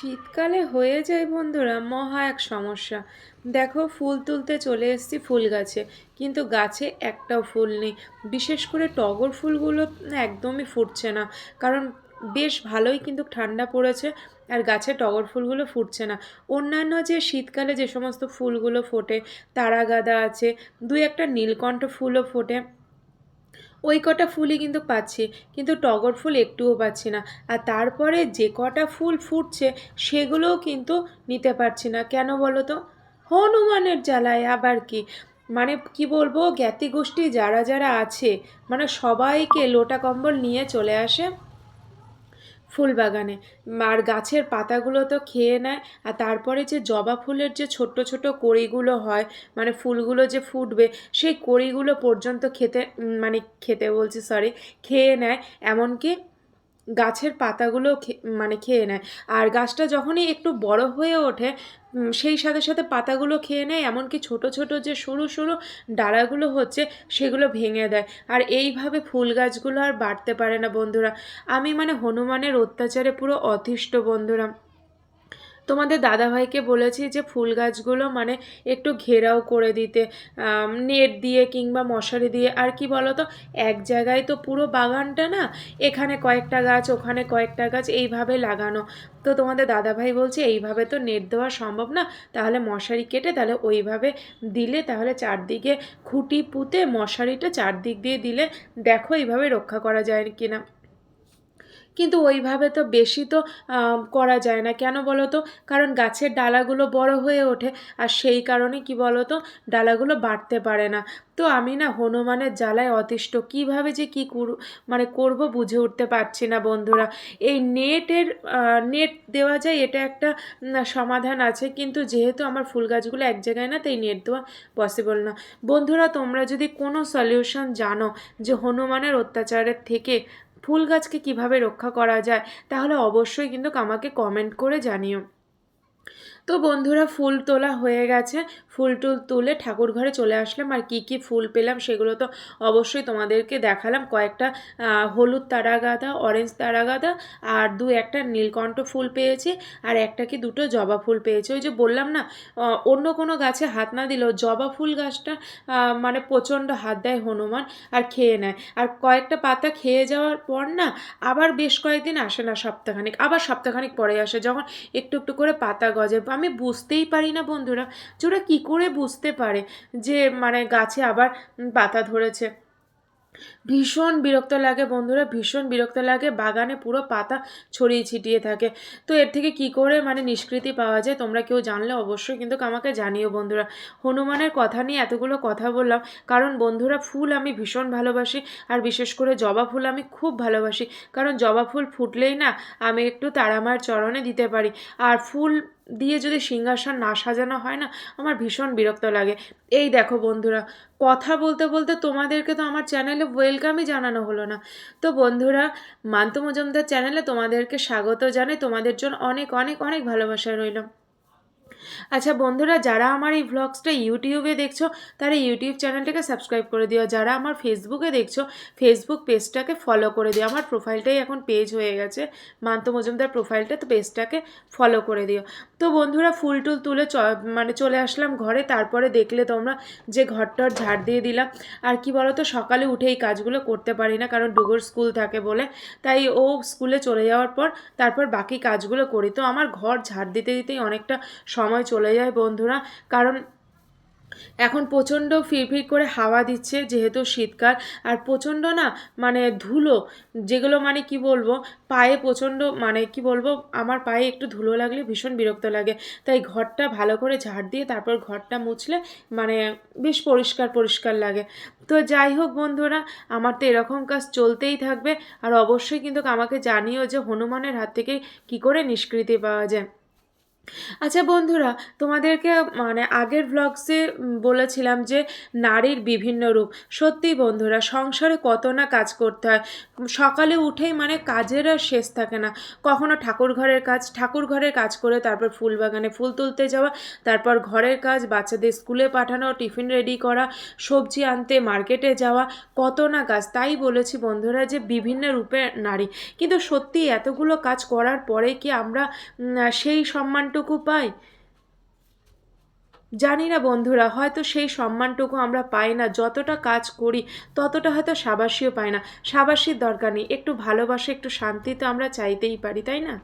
শীতকালে হয়ে যায় বন্ধুরা, মহা এক সমস্যা। দেখো, ফুল তুলতে চলে এসেছি ফুল গাছে, কিন্তু গাছে একটাও ফুল নেই। বিশেষ করে টগর ফুলগুলো একদমই ফুটছে না, কারণ বেশ ভালোই কিন্তু ঠান্ডা পড়েছে আর গাছে টগর ফুলগুলো ফুটছে না। অন্যান্য যে শীতকালে যে সমস্ত ফুলগুলো ফোটে তারা গাঁদা আছে, দুই একটা নীলকণ্ঠ ফুলও ফোটে। ওই কটা ফুলই কিন্তু পাচ্ছি, কিন্তু টগর ফুল একটুও পাচ্ছি না। আর তারপরে যে কটা ফুল ফুটছে, সেগুলোও কিন্তু নিতে পারছি না। কেন বলো তো? হনুমানের জ্বালায় আবার কি? মানে কি বলব জ্ঞাতি গোষ্ঠী যারা যারা আছে মানে সবাইকে লোটা কম্বল নিয়ে চলে আসে। ফুল বাগানে আর গাছের পাতাগুলো তো খেয়ে নেয়। আর তারপরে যে জবা ফুলের যে ছোট্ট ছোট কড়িগুলো হয় মানে ফুলগুলো যে ফুটবে, সেই কড়িগুলো পর্যন্ত খেতে মানে খেতে বলছি সরি খেয়ে নেয়। এমনকি গাছের পাতাগুলো মানে খেয়ে নেয়। আর গাছটা যখনই একটু বড় হয়ে ওঠে সেই সাথে সাথে পাতাগুলো খেয়ে নেয়, এমনকি ছোট ছোট যে সরু সরু ডালাগুলো হচ্ছে, সেগুলো ভেঙে দেয়। আর এইভাবে ফুল গাছগুলো আর বাড়তে পারে না বন্ধুরা। আমি মানে হনুমানের অত্যাচারে পুরো অতিষ্ঠ বন্ধুরা। তোমাদের দাদাভাইকে বলেছি যে ফুল গাছগুলো মানে একটু ঘেরাও করে দিতে নেট দিয়ে কিংবা মশারি দিয়ে। আর কি বলো তো এক জায়গায় তো পুরো বাগানটা না, এখানে কয়েকটা গাছ, ওখানে কয়েকটা গাছ, এইভাবে লাগানো। তো তোমাদের দাদাভাই বলছে, এইভাবে তো নেট দেওয়া সম্ভব না, তাহলে মশারি কেটে তাহলে ওইভাবে দিলে তাহলে চারদিকে খুঁটি পুঁতে মশারিটা চারদিক দিয়ে দিলে দেখো এইভাবে রক্ষা করা যায় কি না কিন্তু ওইভাবে তো বেশি তো করা যায় না। কেন বলো তো কারণ গাছের ডালাগুলো বড় হয়ে ওঠে আর সেই কারণে কি বলো তো ডালাগুলো বাড়তে পারে না। তো আমি না হনুমানের জ্বালায় অতিষ্ঠ। কীভাবে যে কি করু মানে করব বুঝে উঠতে পারছি না বন্ধুরা। এই নেটের নেট দেওয়া যায় এটা একটা সমাধান আছে। কিন্তু যেহেতু আমার ফুল গাছগুলো এক জায়গায় না, তাই নেট দেওয়া পসিবল না। বন্ধুরা, তোমরা যদি কোনো সলিউশন জানো যে হনুমানের অত্যাচারের থেকে ফুল গাছকে কীভাবে রক্ষা করা যায় তাহলে অবশ্যই কিন্তু আমাকে কমেন্ট করে জানিও। তো বন্ধুরা ফুল তোলা হয়ে গেছে। ফুল টুল তুলে ঠাকুর ঘরে চলে আসলাম। আর কি কি ফুল পেলাম সেগুলো তো অবশ্যই তোমাদেরকে দেখালাম। কয়েকটা হলুদ তারা গাঁদা অরেঞ্জ তারা গাঁদা আর দু একটা নীলকণ্ঠ ফুল পেয়েছি আর একটা কি দুটো জবা ফুল পেয়েছি। ওই যে বললাম না অন্য কোনো গাছে হাত না দিলেও জবা ফুল গাছটা মানে প্রচণ্ড হাত দেয় হনুমান আর খেয়ে নেয়। আর কয়েকটা পাতা খেয়ে যাওয়ার পর না, আবার বেশ কয়েকদিন আসে না সপ্তাহখানিক, আবার সপ্তাহখানিক পরে আসে। যখন একটু একটু করে পাতা গজে আমি বুঝতেই পারি না বন্ধুরা, যে ওরা কী করে বুঝতে পারে যে মানে গাছে আবার পাতা ধরেছে। ভীষণ বিরক্ত লাগে বন্ধুরা, ভীষণ বিরক্ত লাগে, বাগানে পুরো পাতা ছড়িয়ে ছিটিয়ে থাকে। তো এর থেকে কি করে মানে নিষ্কৃতি পাওয়া যায় তোমরা কেউ জানলে অবশ্যই কিন্তু আমাকে জানিও বন্ধুরা। হনুমানের কথা নিয়ে এতগুলো কথা বললাম, কারণ বন্ধুরা ফুল আমি ভীষণ ভালোবাসি, আর বিশেষ করে জবা ফুল আমি খুব ভালোবাসি। কারণ জবা ফুল ফুটলেই না আমি একটু তারামার চরণে দিতে পারি, আর ফুল দিয়ে যদি সিংহাসন না সাজানো হয় না, আমার ভীষণ বিরক্ত লাগে। এই দেখো বন্ধুরা, কথা বলতে বলতে তোমাদেরকে তো আমার চ্যানেলে ওয়েলকামই জানানো হলো না। তো বন্ধুরা মান্ত মজুমদার চ্যানেলে তোমাদেরকে স্বাগত জানাই। তোমাদের জন্য অনেক অনেক অনেক ভালোবাসা রইল। আচ্ছা বন্ধুরা, যারা আমার এই ভ্লগসটা ইউটিউবে দেখছ, তারা ইউটিউব চ্যানেলটাকে সাবস্ক্রাইব করে দিও। যারা আমার ফেসবুকে দেখছ ফেসবুক পেজটাকে ফলো করে দিও। আমার প্রোফাইলটাই এখন পেজ হয়ে গেছে। মান্ত মজুমদার প্রোফাইলটা তো পেজটাকে ফলো করে দিও। তো বন্ধুরা, ফুল টুল তুলে মানে চলে আসলাম ঘরে। তারপরে দেখলে তোমরা যে ঘরটর ঝাড় দিয়ে দিলাম। আর কি বলো তো সকালে উঠে এই কাজগুলো করতে পারি না, কারণ ডুগুর স্কুল থাকে বলে। তাই ও স্কুলে চলে যাওয়ার পর, তারপর বাকি কাজগুলো করি। তো আমার ঘর ঝাড় দিতে দিতেই অনেকটা সময় চলে যায় বন্ধুরা। কারণ এখন প্রচণ্ড ফিরফির করে হাওয়া দিচ্ছে যেহেতু শীতকাল। আর প্রচণ্ড না মানে ধুলো, যেগুলো মানে কি বলব, পায়ে প্রচণ্ড মানে কি বলব, আমার পায়ে একটু ধুলো লাগলে ভীষণ বিরক্ত লাগে। তাই ঘরটা ভালো করে ঝাড় দিয়ে তারপর ঘরটা মুছলে মানে বেশ পরিষ্কার পরিষ্কার লাগে। তো যাই হোক বন্ধুরা, আমার তো এরকম কাজ চলতেই থাকবে। আর অবশ্যই কিন্তু আমাকে জানিও যে হনুমানের হাত থেকে কি করে নিষ্কৃতি পাওয়া যায়। আচ্ছা বন্ধুরা, তোমাদেরকে মানে আগের ভ্লগসে বলেছিলাম যে নারীর বিভিন্ন রূপ। সত্যি বন্ধুরা, সংসারে কত না কাজ করতে হয়। সকালে উঠেই মানে কাজের আর শেষ থাকে না। কখনো ঠাকুর ঘরের কাজ, ঠাকুর ঘরের কাজ করে তারপর ফুল বাগানে ফুল তুলতে যাওয়া, তারপর ঘরের কাজ, বাচ্চাদের স্কুলে পাঠানো, টিফিন রেডি করা, সবজি আনতে মার্কেটে যাওয়া, কত না কাজ। তাই বলেছি বন্ধুরা যে বিভিন্ন রূপে নারী। কিন্তু সত্যি এতগুলো কাজ করার পরে কি আমরা সেই সেই সম্মানটুকু পাই? জানি না বন্ধুরা, হয়তো সেই সম্মানটুকু আমরা পাই না। যতটা কাজ করি, ততটা হয়তো সাবাসীও পাই না। সাবাসীর দরকার নেই। একটু ভালোবাসা, একটু শান্তি তো আমরা চাইতেই পারি, তাই না?